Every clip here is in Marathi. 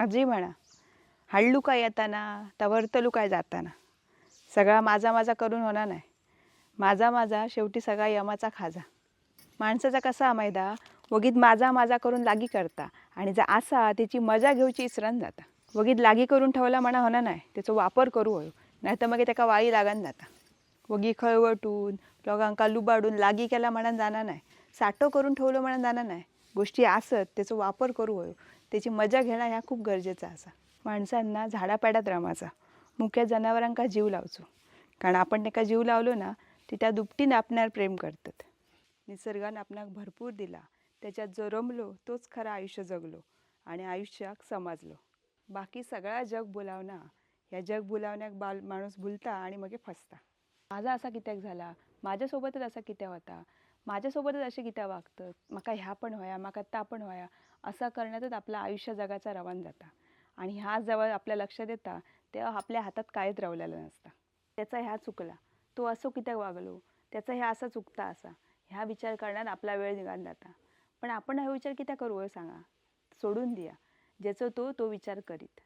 आजी म्हणा हळलू काय येताना तवरतलू काय जाताना. सगळा माझा माझा करून होणार नाही. माझा माझा शेवटी सगळा यमाचा खाजा. माणसाचा कसा मैदा वगीत माझा माझा करून लागी करता आणि जर असा त्याची मजा घेऊची इसरण जाता. वगीत लागी करून ठेवला म्हणा होणार नाही त्याचा वापर करू होयो. नाही तर मग त्याका वाळी लागन जाता. वगी खळवटून लोकांका लुबाडून लागी केला म्हणान जाणार नाही. साठो करून ठेवलं म्हणान जाणार नाही. गोष्टी असत त्याचा वापर करू होयो. त्याची मजा घेणं ह्या खूप गरजेचा असा. माणसांना झाडापाड्यात रमाचा मुख्य जनावरांका जीव लावचो? कारण आपण त्याका जीव लावलो ना ती त्या दुपटीने आपणार प्रेम करतात. निसर्गानं आपणाक भरपूर दिला. त्याच्यात जो रमलो तोच खरा आयुष्य जगलो आणि आयुष्याक समजलो. बाकी सगळा जग बोलावना ह्या जग बोलावण्याक बाल माणूस भुलता आणि मग फसता. माझा असा कित्याक झाला? माझ्यासोबतच असा कित्याक होता? माझ्यासोबतच असे कित्या वागतात. म्हाका ह्या पण व्हया म्हाका ता पण व्हया. असा करण्यातच आपलं आयुष्य जगाचा रवान जाता. आणि ह्या जवळ आपल्या लक्ष देता तेव्हा आपल्या हातात कायच रावलेलं नसतं. त्याचा ह्या चुकला. तो असो कित्याक वागलो त्याचा ह्या असा चुकता असा. ह्या विचार करण्यात आपला वेळ निघान जाता. पण आपण हा विचार कित्या करू हो सांगा? सोडून द्या. ज्याचं तो तो विचार करीत.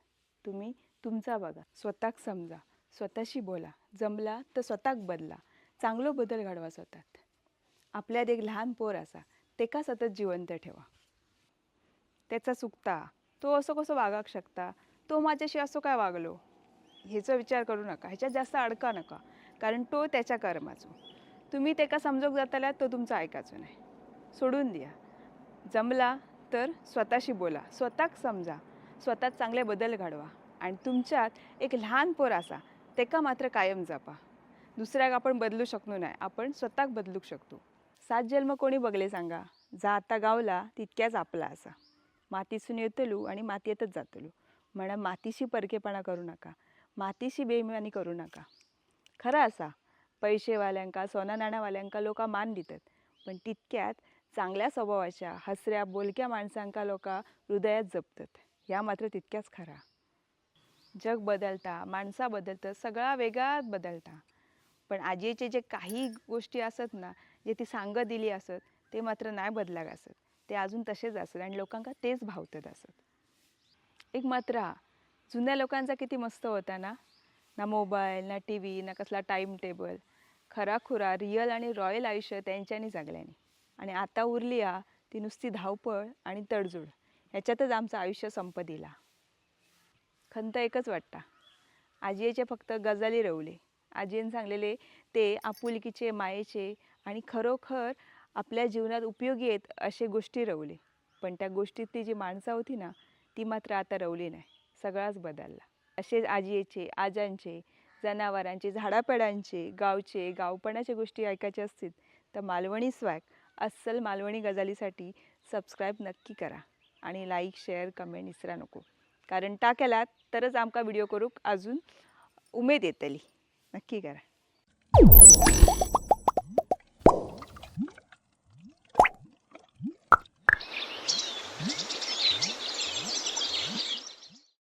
तुम्ही तुमचा बघा. स्वतःक समजा. स्वतःशी बोला. जमला तर स्वतःक बदला. चांगलो बदल घडवा स्वतःत. आपल्यात एक लहान पोर असा तेका सतत जिवंत ठेवा. त्याचा चुकता तो असं कसं वागाक शकता तो माझ्याशी असं काय वागलो ह्याचा विचार करू नका ह्याच्यात जास्त अडका नका कारण तो त्याच्या कर्माचो. तुम्ही तेका समजूक जाताल्या तो तुमचा ऐकायचो नाही. सोडून द्या. जमला तर स्वतःशी बोला स्वतःक समजा स्वतःत चांगले बदल घडवा आणि तुमच्यात एक लहान पोर असा तेका मात्र कायम जपा. दुसऱ्याक आपण बदलू शकलो नाही आपण स्वतःक बदलू शकतो. सात जन्म कोणी बघले सांगा? जा आता गावला तितक्याच आपला असा. मातीसून येतलू आणि मातयेतच जातलू. म्हणा मातीशी परकेपणा करू नका. मातीशी बेमानी करू नका. खरं असा. पैसेवाल्यांका सोना नाण्यावाल्यांका लोक मान दितात. पण तितक्यात चांगल्या स्वभावाच्या हसऱ्या बोलक्या माणसांका लोक हृदयात जपतात. ह्या मात्र तितक्याच खरा. जग बदलता माणसा बदलतं सगळा वेगळाच बदलता. पण आजीचे जे काही गोष्टी असत ना जे ती सांग दिली असत ते मात्र नाही बदलाक असत. ते अजून तसेच असत आणि लोकांका तेच भावतात असत. एक मात्र हा, जुन्या लोकांचा किती मस्त होता ना? ना मोबाईल ना टी व्ही ना कसला टाईम टेबल खरा खुरा रिअल आणि रॉयल आयुष्य त्यांच्यानी जगल्याने. आणि आता उरली हा ती नुसती धावपळ आणि तडजोड. ह्याच्यातच आमचं आयुष्य संप दिला खंत एकच वाटता. आजीचे फक्त गजाली रवले. आजीने सांगलेले ते आपुलकीचे मायेचे आणि खरोखर आपल्या जीवनात उपयोगी आहेत असे गोष्टी रवले. पण त्या गोष्टीतली जी माणसं होती ना ती मात्र आता रवली नाही. सगळाच बदलला. असेच आजीचे आजांचे जनावरांचे झाडापेडांचे गावचे गावपणाच्या गोष्टी ऐकायचे असतील तर मालवणी स्वॅग अस्सल मालवणी गजालीसाठी सबस्क्राईब नक्की करा आणि लाईक शेअर कमेंट इसरा नको. कारण ता केलात तरच आमका व्हिडिओ करूक अजून उमेद येतली. नक्की करा